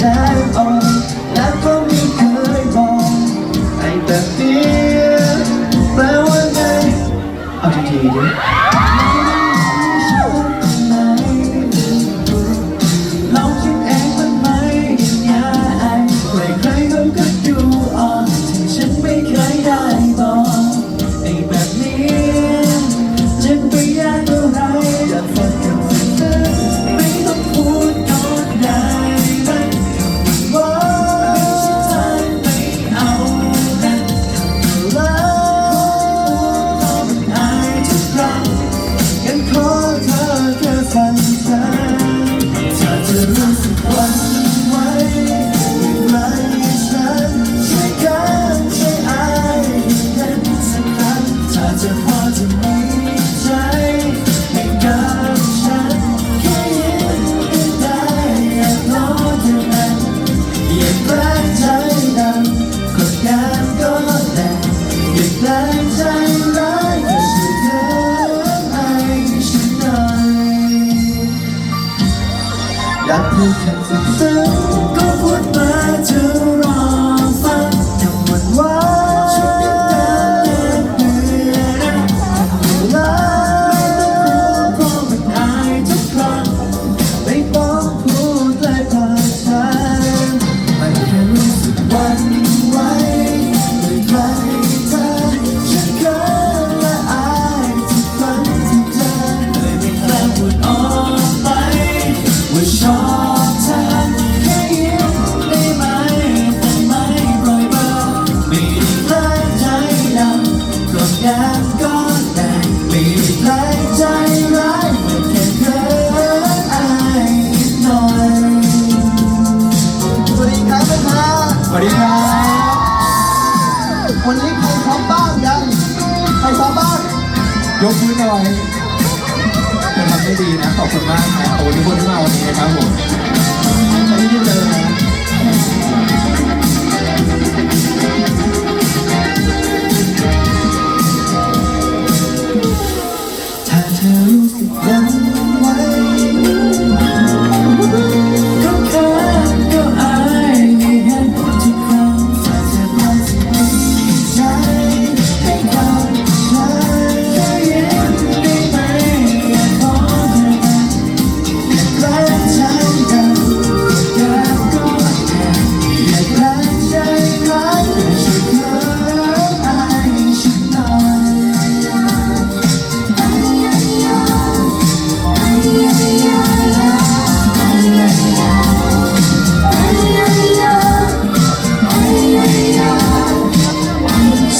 แด อยากพูดแค่สั้น วัสดีครับวันนี้ใครซ้อมบ้างยังใครซ้อมบ้างยกมือหน่อยเธอทำได้ดีนะ ขอบคุณมากนะขอบคุณทุกคนที่มาวันนี้นะครับผมใครไม่ได้เลย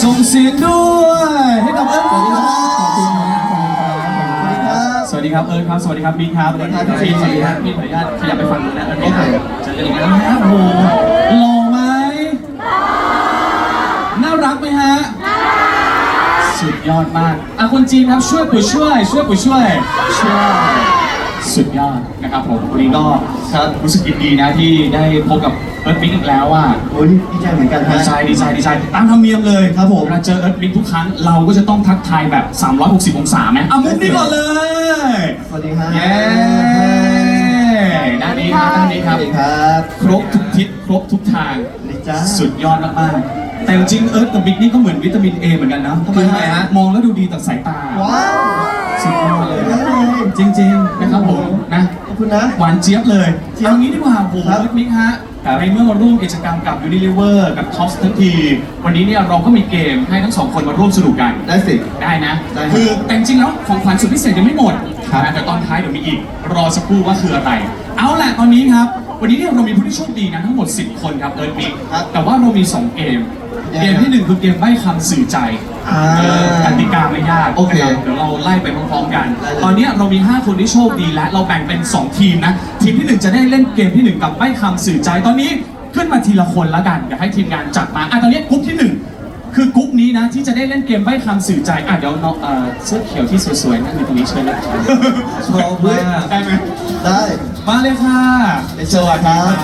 ส่งเสียงด้วยให้กับเอิร์ธครับขอบคุณครับสวัสดีครับสวัสดีครับเอิร์ธครับ สวัสดีครับบิ๊กครับสวัสดีครับพี่สวัสดีครับพี่ขออนุญาตขยับไปฝั่งนู้นนะเอิร์ธครับเจอกันอีกแล้วนะโอ้โหหล่อไหมน่ารักไหมฮะสุดยอดมากอะคนจีนครับช่วยปุ๋ยช่วย ช่วยปุ๋ยช่วยช่วย สุดยอดนะครับผมวันนี้ก็ครับรู้สึกยินดีนะที่ได้พบกับเอิร์ธบิ๊กอีกแล้วอะโอ้ยดีใจเหมือนกันดีฮะใจดีใจดีใจตามธรรมเนียมเลยครับผมเวลาเจอเอิร์ธบิ๊กทุกครั้งเราก็จะต้องทักทายแบบ 360 องศาไหมเอามุกนี้ก่อนเลย สวัสดีฮะเย้ด้านนี้ครับด้านนี้สครัวับ สดีครับครบทุกทิศครบทุกทางดีจ้า สุดยอดมากๆ แต่จริงๆเอิร์ธกับบิ๊กนี่ก็เหมือนวิตามินเอเหมือนกันนะทำไมฮะ มองแล้วดูดีต่อสายตาว้าวสุดยอดเลยได้เลยจริงๆนะครับผมนะ ขอบคุณนะ หวานเจี๊ยบเลยเจี๊ยบเอางี้ดีกว่าโหครับมิกฮะในเมื่อมาร่วมกิจกรรมกับ Unilever กับท็อปทั้งที วันนี้เนี่ยเราก็มีเกมให้ทั้งสองคนมาร่วมสนุกกัน ได้สิ ได้นะ ได้ครับคือแต่จริงๆแล้วของขวัญสุดพิเศษยังไม่หมดครับ นะแต่ตอนท้ายเดี๋ยวมีอีก รอสักครู่ว่าคืออะไร เอาล่ะตอนนี้ครับ วันนี้เนี่ยเรามีผู้ที่โชคดีนะทั้งหมด 10 คนครับเอิร์ธมิกครับ แต่ว่าเรามี 2 เกมยัง เกไงมที่หนึ่งคือเกมใบ้คำสื่อใจอ่าเออกติกาไม่ยากโอเคนะครับเดี๋ยวเราไล่ไปพร้อมๆกัน ได้เลย ตอนนี้เรามี 5 คนที่โชคดีและเราแบ่งเป็น 2 ทีมนะ ทีมที่1จะได้เล่นเกมที่1กับใบ้คำสื่อใจ ตอนนี้ขึ้นมาทีละคนละกันเดี๋ยวให้ทีมงานจัดมาอะตอนนี้กรุ๊ปที่1คือกรุ๊ปนี้นะที่จะได้เล่นเกมใบ้คำสื่อใจอะเดี๋ยวน้องเอ่อเสื้อเขียวที่สวยๆนั่งอยู่ตรงนี้เชิญเลยชอบมากได้ไหมได้ มาเลยค่ะ สวัสดีครับ